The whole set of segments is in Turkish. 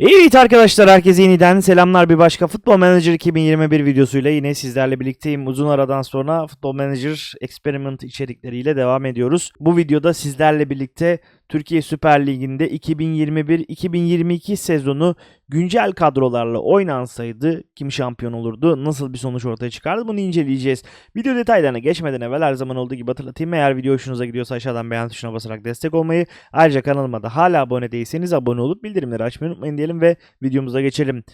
Evet arkadaşlar herkese yeniden selamlar bir başka Futbol Manager 2021 videosuyla yine sizlerle birlikteyim. Uzun aradan sonra Futbol Manager Experiment içerikleriyle devam ediyoruz. Bu videoda sizlerle birlikte Türkiye Süper Ligi'nde 2021-2022 sezonu güncel kadrolarla oynansaydı kim şampiyon olurdu, nasıl bir sonuç ortaya çıkardı bunu inceleyeceğiz. Video detaylarına geçmeden evvel her zaman olduğu gibi hatırlatayım. Eğer video hoşunuza gidiyorsa aşağıdan beğen tuşuna basarak destek olmayı, ayrıca kanalıma da hala abone değilseniz abone olup bildirimleri açmayı unutmayın diyelim ve videomuza geçelim.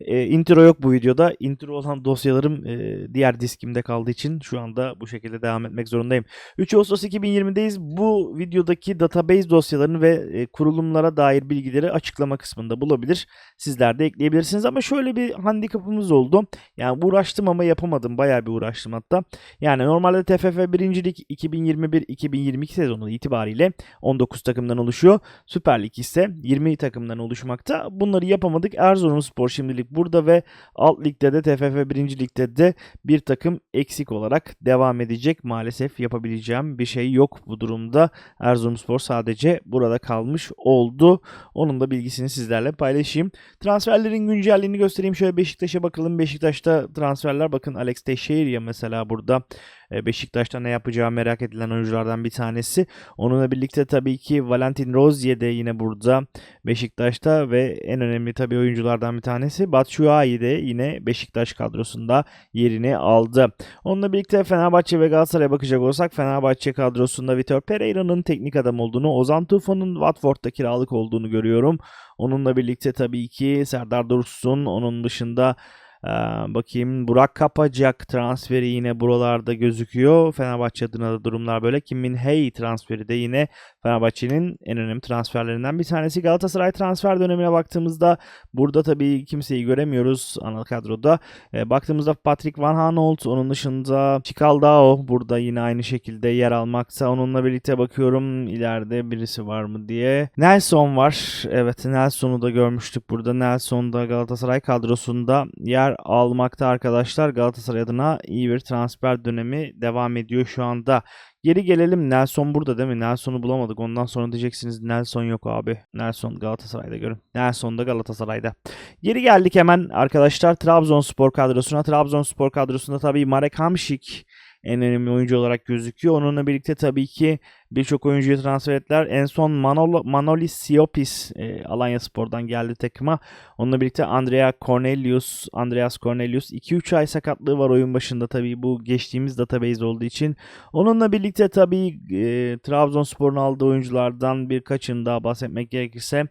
E, intro yok bu videoda. Intro olan dosyalarım e, diğer diskimde kaldığı için şu anda bu şekilde devam etmek zorundayım. 3 Ağustos 2020'deyiz. Bu videodaki database dosyalarını ve e, kurulumlara dair bilgileri açıklama kısmında bulabilir. Sizler de ekleyebilirsiniz ama şöyle bir handikapımız oldu. Yani uğraştım ama yapamadım. Bayağı bir uğraştım hatta. Yani normalde TFF 1. Lig 2021-2022 sezonu itibariyle 19 takımdan oluşuyor. Süper Lig ise 20 takımdan oluşmakta. Bunları yapamadık. Erzurumspor şimdilik burada ve alt ligde de TFF 1. Lig'de de bir takım eksik olarak devam edecek. Maalesef yapabileceğim bir şey yok bu durumda. Erzurumspor sadece burada kalmış oldu. Onun da bilgisini sizlerle paylaşayım. Transferlerin güncelliğini göstereyim. Şöyle Beşiktaş'a bakalım. Beşiktaş'ta transferler bakın Alex Teixeira mesela burada Beşiktaş'ta ne yapacağı merak edilen oyunculardan bir tanesi. Onunla birlikte tabii ki Valentin Rozier de yine burada Beşiktaş'ta ve en önemli tabii oyunculardan bir tanesi Batshuayi de yine Beşiktaş kadrosunda yerini aldı. Onunla birlikte Fenerbahçe ve Galatasaray'a bakacak olursak Fenerbahçe kadrosunda Vitor Pereira'nın teknik adam olduğunu, Ozan Tufan'ın Watford'da kiralık olduğunu görüyorum. Onunla birlikte tabii ki Serdar Dursun, onun dışında ee, bakayım Burak Kapacak transferi yine buralarda gözüküyor. Fenerbahçe adına da durumlar böyle. Kim Min Hey transferi de yine Fenerbahçe'nin en önemli transferlerinden bir tanesi. Galatasaray transfer dönemine baktığımızda burada tabii kimseyi göremiyoruz ana kadroda. Ee, baktığımızda Patrick Van Aanholt, onun dışında Çikaldao burada yine aynı şekilde yer almakta. Onunla birlikte bakıyorum ileride birisi var mı diye. Nelson var. Evet Nelson'u da görmüştük burada. Nelson da Galatasaray kadrosunda yer almakta arkadaşlar. Galatasaray adına iyi bir transfer dönemi devam ediyor şu anda. Geri gelelim. Nelson burada değil mi? Nelson'u bulamadık. Ondan sonra diyeceksiniz Nelson yok abi. Nelson Galatasaray'da görün. Nelson da Galatasaray'da. Geri geldik hemen arkadaşlar Trabzonspor kadrosuna. Trabzonspor kadrosunda tabii Marek Hamšík en önemli oyuncu olarak gözüküyor. Onunla birlikte tabii ki birçok oyuncuyu transfer ettiler. En son Manolo, Manolis Siopis e, Alanya Spor'dan geldi takıma. Onunla birlikte Andrea Cornelius, Andreas Cornelius 2-3 ay sakatlığı var oyun başında tabii bu geçtiğimiz database olduğu için. Onunla birlikte tabii e, Trabzonspor'un aldığı oyunculardan birkaçını daha bahsetmek gerekirse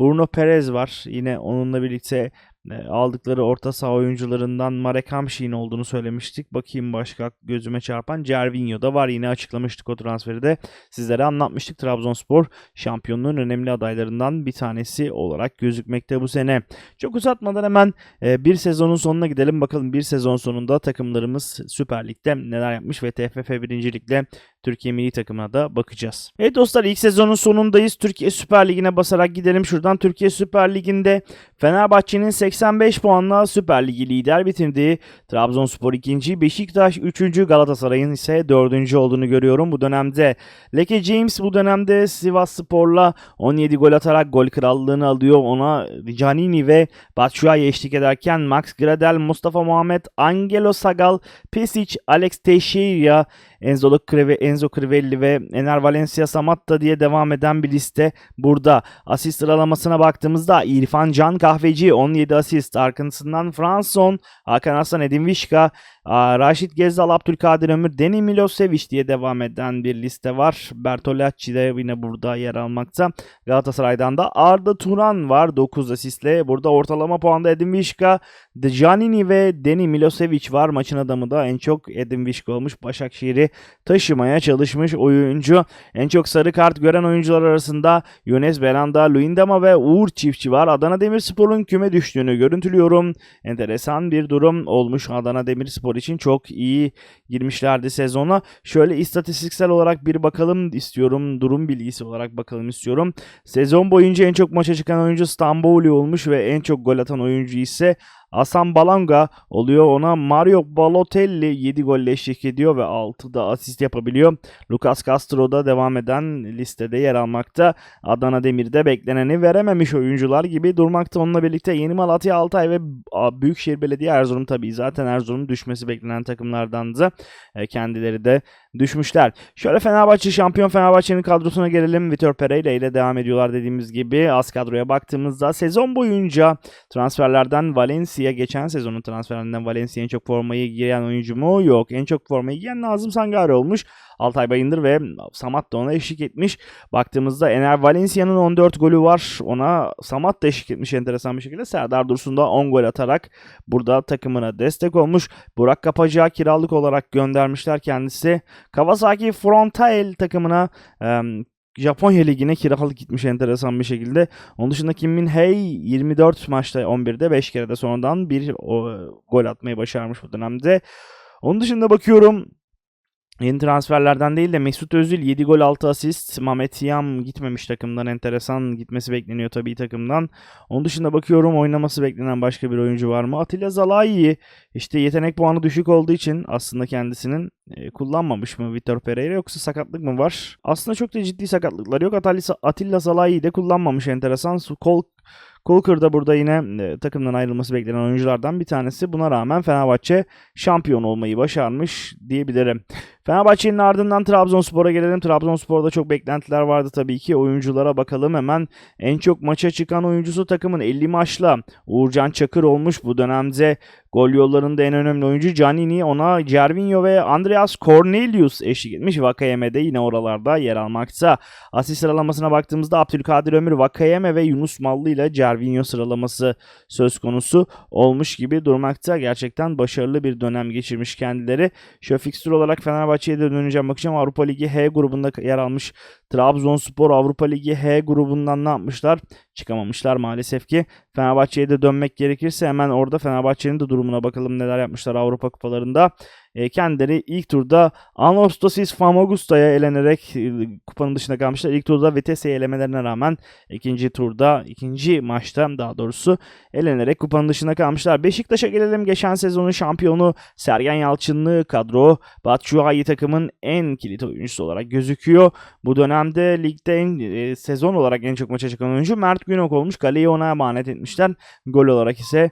Bruno Perez var. Yine onunla birlikte aldıkları orta saha oyuncularından Marek Hamšík'in olduğunu söylemiştik. Bakayım başka gözüme çarpan Cervinho da var. Yine açıklamıştık o transferi de. Sizlere anlatmıştık. Trabzonspor şampiyonluğun önemli adaylarından bir tanesi olarak gözükmekte bu sene. Çok uzatmadan hemen e, bir sezonun sonuna gidelim. Bakalım bir sezon sonunda takımlarımız Süper Lig'de neler yapmış ve TFF 1. Lig'de Türkiye milli takımına da bakacağız. Evet dostlar ilk sezonun sonundayız. Türkiye Süper Ligi'ne basarak gidelim. Şuradan Türkiye Süper Ligi'nde Fenerbahçe'nin 85 puanla Süper Ligi lider bitirdiği Trabzonspor 2. Beşiktaş 3. Galatasaray'ın ise 4. olduğunu görüyorum bu dönemde. Leke James bu dönemde Sivas Spor'la 17 gol atarak gol krallığını alıyor. Ona Canini ve Batshuayi eşlik ederken Max Gradel, Mustafa Muhammed, Angelo Sagal, Pesic, Alex Teixeira, Enzo, Crive, Enzo Crivelli ve Ener Valencia Samatta diye devam eden bir liste burada. Asist sıralamasına baktığımızda İrfan Can Kahveci 17 asist. Arkasından Franson, Hakan Aslan, Edin Vişka, Raşit Gezzal, Abdülkadir Ömür, Deni Milosevic diye devam eden bir liste var. Bertolacci de yine burada yer almakta. Galatasaray'dan da Arda Turan var 9 asistle. Burada ortalama puanda Edin Vişka, Giannini ve Deni Milosevic var. Maçın adamı da en çok Edin Vişka olmuş. Başakşehir'i taşımaya çalışmış oyuncu. En çok sarı kart gören oyuncular arasında Younes Belanda, Luindama ve Uğur Çiftçi var. Adana Demirspor'un küme düştüğünü görüntülüyorum. Enteresan bir durum olmuş Adana Demirspor için çok iyi girmişlerdi sezona. Şöyle istatistiksel olarak bir bakalım istiyorum. Durum bilgisi olarak bakalım istiyorum. Sezon boyunca en çok maça çıkan oyuncu Stamboli olmuş ve en çok gol atan oyuncu ise Hasan Balanga oluyor. Ona Mario Balotelli 7 golle eşlik ediyor ve 6 da asist yapabiliyor. Lucas Castro da devam eden listede yer almakta. Adana Demir'de bekleneni verememiş oyuncular gibi durmakta. Onunla birlikte Yeni Malatya, Altay ve Büyükşehir Belediye Erzurum tabii zaten Erzurum'un düşmesi beklenen takımlardandı. E, kendileri de düşmüşler. Şöyle Fenerbahçe şampiyon Fenerbahçe'nin kadrosuna gelelim. Vitor Pereira ile devam ediyorlar dediğimiz gibi. Az kadroya baktığımızda sezon boyunca transferlerden Valencia geçen sezonun transferlerinden Valencia'ya en çok formayı giyen oyuncu mu? Yok. En çok formayı giyen Nazım Sangare olmuş. Altay Bayındır ve Samat da ona eşlik etmiş. Baktığımızda Ener Valencia'nın 14 golü var. Ona Samat da eşlik etmiş enteresan bir şekilde. Serdar Dursun da 10 gol atarak burada takımına destek olmuş. Burak Kapacı'ya kiralık olarak göndermişler kendisi. Kawasaki Frontale takımına e, Japonya Ligi'ne kiralık gitmiş enteresan bir şekilde. Onun dışında Kim Min Hee 24 maçta 11'de 5 kere de sonradan bir o, gol atmayı başarmış bu dönemde. Onun dışında bakıyorum Yeni transferlerden değil de Mesut Özil 7 gol 6 asist. Mehmet Yam gitmemiş takımdan. Enteresan gitmesi bekleniyor tabii takımdan. Onun dışında bakıyorum oynaması beklenen başka bir oyuncu var mı? Atilla Zalai işte yetenek puanı düşük olduğu için aslında kendisinin e, kullanmamış mı Vitor Pereira yoksa sakatlık mı var? Aslında çok da ciddi sakatlıkları yok. Atilla, Atilla Zalai de kullanmamış enteresan. Kol Kolker da burada yine e, takımdan ayrılması beklenen oyunculardan bir tanesi. Buna rağmen Fenerbahçe şampiyon olmayı başarmış diyebilirim. Fenerbahçe'nin ardından Trabzonspor'a gelelim. Trabzonspor'da çok beklentiler vardı tabii ki. Oyunculara bakalım hemen. En çok maça çıkan oyuncusu takımın 50 maçla Uğurcan Çakır olmuş. Bu dönemde gol yollarında en önemli oyuncu Canini. Ona Cervinho ve Andreas Cornelius eşlik etmiş. Vakayeme de yine oralarda yer almakta. Asist sıralamasına baktığımızda Abdülkadir Ömür, Vakayeme ve Yunus Mallı ile Cervinho sıralaması söz konusu olmuş gibi durmakta. Gerçekten başarılı bir dönem geçirmiş kendileri. Şöyle fikstür olarak Fenerbahçe'ye de döneceğim. Bakacağım Avrupa Ligi H grubunda yer almış Trabzonspor Avrupa Ligi H grubundan ne yapmışlar? Çıkamamışlar maalesef ki. Fenerbahçe'ye de dönmek gerekirse hemen orada Fenerbahçe'nin de durumuna bakalım neler yapmışlar Avrupa kupalarında. E, kendileri ilk turda Anastasis Famagusta'ya elenerek e, kupanın dışında kalmışlar. İlk turda Vitesse'ye elemelerine rağmen ikinci turda, ikinci maçta daha doğrusu elenerek kupanın dışında kalmışlar. Beşiktaş'a gelelim. Geçen sezonun şampiyonu Sergen Yalçınlı kadro Batshuayi takımın en kilit oyuncusu olarak gözüküyor. Bu dönemde ligde en, e, sezon olarak en çok maça çıkan oyuncu Mert Günok olmuş. Kaleyi ona emanet etmişler. Gol olarak ise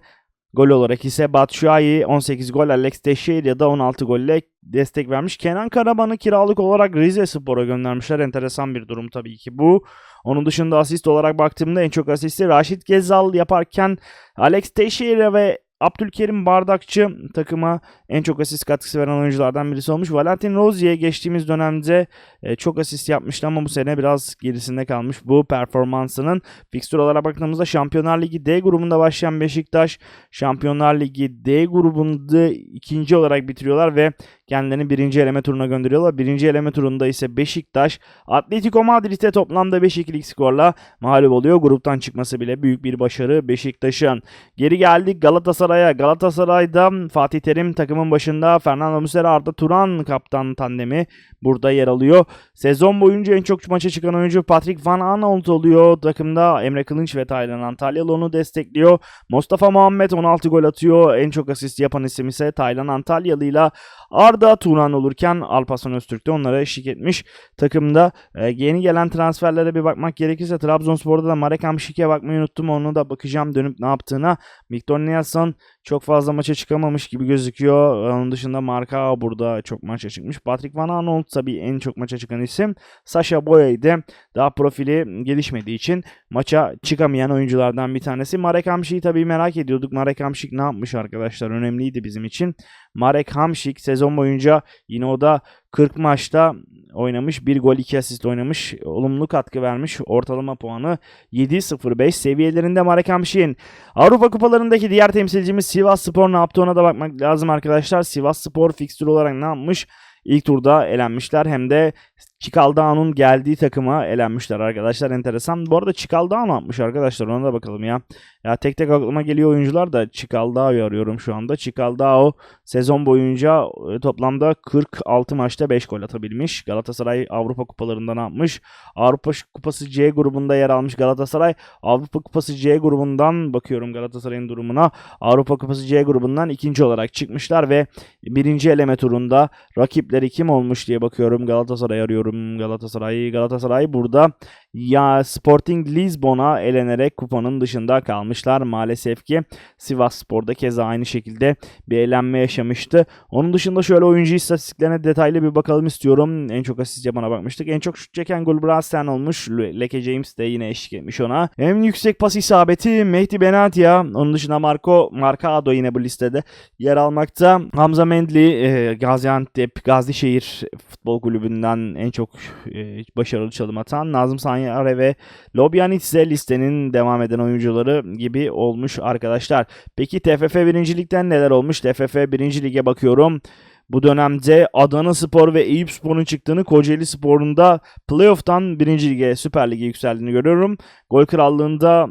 Gol olarak ise Batshuayi 18 gol, Alex Teixeira da 16 golle destek vermiş. Kenan Karaman'ı kiralık olarak Rize Spor'a göndermişler. Enteresan bir durum tabii ki bu. Onun dışında asist olarak baktığımda en çok asisti Raşit Gezal yaparken Alex Teixeira ve Abdülkerim Bardakçı takıma en çok asist katkısı veren oyunculardan birisi olmuş. Valentin Rozier geçtiğimiz dönemde e, çok asist yapmıştı ama bu sene biraz gerisinde kalmış bu performansının. Fixture olarak baktığımızda Şampiyonlar Ligi D grubunda başlayan Beşiktaş Şampiyonlar Ligi D grubunda ikinci olarak bitiriyorlar ve kendilerini birinci eleme turuna gönderiyorlar. Birinci eleme turunda ise Beşiktaş Atletico Madrid'e toplamda 5-2'lik skorla mağlup oluyor. Gruptan çıkması bile büyük bir başarı Beşiktaş'ın. Geri geldik Galatasaray'a. Galatasaray'da Fatih Terim takımın başında Fernando Muslera Arda Turan kaptan tandemi burada yer alıyor. Sezon boyunca en çok maça çıkan oyuncu Patrick Van Aanholt oluyor. Takımda Emre Kılınç ve Taylan Antalyalı onu destekliyor. Mustafa Muhammed 16 gol atıyor. En çok asist yapan isim ise Taylan Antalyalı ile Arda Turan olurken Alparslan Öztürk de onlara eşlik etmiş. Takımda e, yeni gelen transferlere bir bakmak gerekirse Trabzonspor'da da Marek Hamşik'e bakmayı unuttum. Onu da bakacağım dönüp ne yaptığına. Victor Nilsson çok fazla maça çıkamamış gibi gözüküyor. Onun dışında Marka burada çok maça çıkmış. Patrick Van Aanholt tabii en çok maça çıkan isim. Sasha Boye'de daha profili gelişmediği için maça çıkamayan oyunculardan bir tanesi. Marek Hamşik'i tabii merak ediyorduk. Marek Hamşik ne yapmış arkadaşlar? Önemliydi bizim için. Marek Hamşik sezon boyunca yine o da 40 maçta oynamış. 1 gol 2 asist oynamış. Olumlu katkı vermiş. Ortalama puanı 7.05 seviyelerinde Marek Hamşik'in. Avrupa kupalarındaki diğer temsilcimiz Sivas Spor ne yaptı ona da bakmak lazım arkadaşlar. Sivas Spor fikstür olarak ne yapmış? İlk turda elenmişler hem de Çikaldağ'ın geldiği takıma elenmişler arkadaşlar. Enteresan. Bu arada Çikaldağ ne yapmış arkadaşlar? Ona da bakalım ya. Ya tek tek aklıma geliyor oyuncular da Çikaldağ'ı arıyorum şu anda. Çikaldağ o sezon boyunca e, toplamda 46 maçta 5 gol atabilmiş. Galatasaray Avrupa kupalarında ne yapmış? Avrupa Kupası C grubunda yer almış Galatasaray. Avrupa Kupası C grubundan bakıyorum Galatasaray'ın durumuna. Avrupa Kupası C grubundan ikinci olarak çıkmışlar ve birinci eleme turunda rakipleri kim olmuş diye bakıyorum. Galatasaray arıyorum. Galatasaray Galatasaray burada ya Sporting Lisbon'a elenerek kupanın dışında kalmışlar. Maalesef ki Sivas Spor'da keza aynı şekilde bir eğlenme yaşamıştı. Onun dışında şöyle oyuncu istatistiklerine detaylı bir bakalım istiyorum. En çok asist yapana bakmıştık. En çok şut çeken gol Brassen olmuş. Leke James de yine eşlik etmiş ona. En yüksek pas isabeti Mehdi Benatia. Onun dışında Marco Marcado yine bu listede yer almakta. Hamza Mendli e, Gaziantep Gazişehir Futbol Kulübü'nden en çok e, başarılı çalım atan. Nazım Sanyare ve Lobyanitse listenin devam eden oyuncuları gibi olmuş arkadaşlar. Peki TFF 1. Lig'den neler olmuş? TFF 1. Lig'e bakıyorum. Bu dönemde Adana Spor ve Eyüp Spor'un çıktığını, Kocaeli Spor'un da playoff'tan 1. Lige, Süper Lig'e yükseldiğini görüyorum. Gol krallığında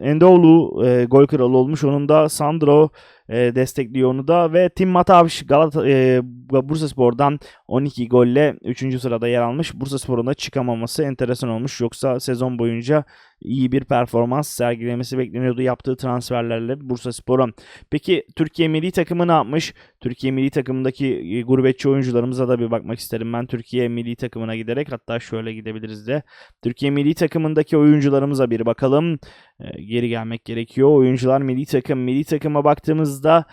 Endoğlu e, gol kralı olmuş. Onun da Sandro e, destekliyor onu da ve Tim Matavş Galata e, Bursa Spor'dan 12 golle 3. sırada yer almış. Bursa Spor'un da çıkamaması enteresan olmuş. Yoksa sezon boyunca iyi bir performans sergilemesi bekleniyordu yaptığı transferlerle Bursa Spor'un. Peki Türkiye milli takımı ne yapmış? Türkiye milli takımındaki e, gurbetçi oyuncularımıza da bir bakmak isterim ben. Türkiye milli takımına giderek hatta şöyle gidebiliriz de. Türkiye milli takımındaki oyuncularımıza bir bakalım. E, geri gelmek gerekiyor. Oyuncular milli takım. Milli takıma baktığımızda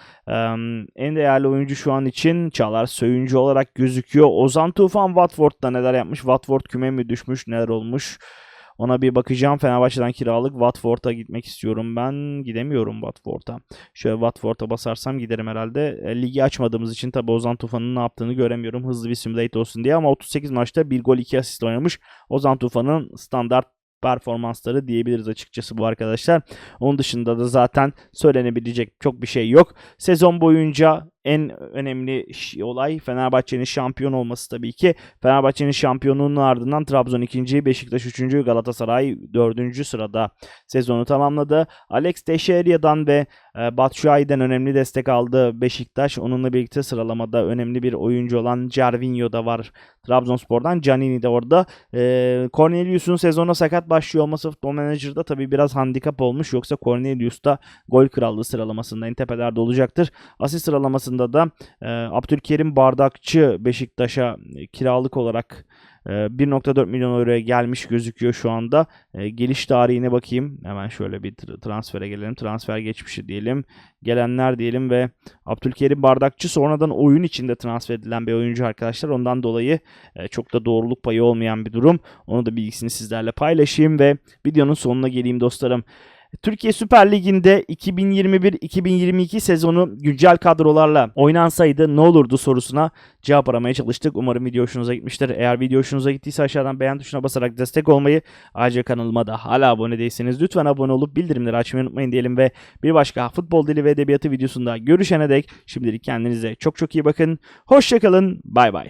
en değerli oyuncu şu an için Çağlar Söyüncü olarak gözüküyor. Ozan Tufan Watford'da neler yapmış? Watford küme mi düşmüş? Neler olmuş? Ona bir bakacağım. Fenerbahçe'den kiralık Watford'a gitmek istiyorum. Ben gidemiyorum Watford'a. Şöyle Watford'a basarsam giderim herhalde. E, ligi açmadığımız için tabi Ozan Tufan'ın ne yaptığını göremiyorum. Hızlı bir simulate olsun diye ama 38 maçta 1 gol 2 asist oynamış. Ozan Tufan'ın standart performansları diyebiliriz açıkçası bu arkadaşlar. Onun dışında da zaten söylenebilecek çok bir şey yok. Sezon boyunca en önemli olay Fenerbahçe'nin şampiyon olması tabii ki. Fenerbahçe'nin şampiyonluğunun ardından Trabzon 2. Beşiktaş 3. Galatasaray 4. sırada sezonu tamamladı. Alex Teixeira'dan ve e, Batshuayi'den önemli destek aldı Beşiktaş. Onunla birlikte sıralamada önemli bir oyuncu olan Cervinho da var Trabzonspor'dan. Canini de orada. E, Cornelius'un sezona sakat başlıyor olması futbol menajerda tabii biraz handikap olmuş. Yoksa Cornelius da gol krallığı sıralamasında en tepelerde olacaktır. Asist sıralamasında da e, Abdülkerim Bardakçı Beşiktaş'a kiralık olarak 1.4 milyon euroya gelmiş gözüküyor şu anda. Geliş tarihine bakayım. Hemen şöyle bir transfere gelelim. Transfer geçmişi diyelim. Gelenler diyelim ve Abdülkerim Bardakçı sonradan oyun içinde transfer edilen bir oyuncu arkadaşlar. Ondan dolayı çok da doğruluk payı olmayan bir durum. Onu da bilgisini sizlerle paylaşayım ve videonun sonuna geleyim dostlarım. Türkiye Süper Ligi'nde 2021-2022 sezonu güncel kadrolarla oynansaydı ne olurdu sorusuna cevap aramaya çalıştık. Umarım video hoşunuza gitmiştir. Eğer video hoşunuza gittiyse aşağıdan beğen tuşuna basarak destek olmayı, ayrıca kanalıma da hala abone değilseniz lütfen abone olup bildirimleri açmayı unutmayın diyelim ve bir başka futbol dili ve edebiyatı videosunda görüşene dek şimdilik kendinize çok çok iyi bakın. Hoşçakalın. Bay bay.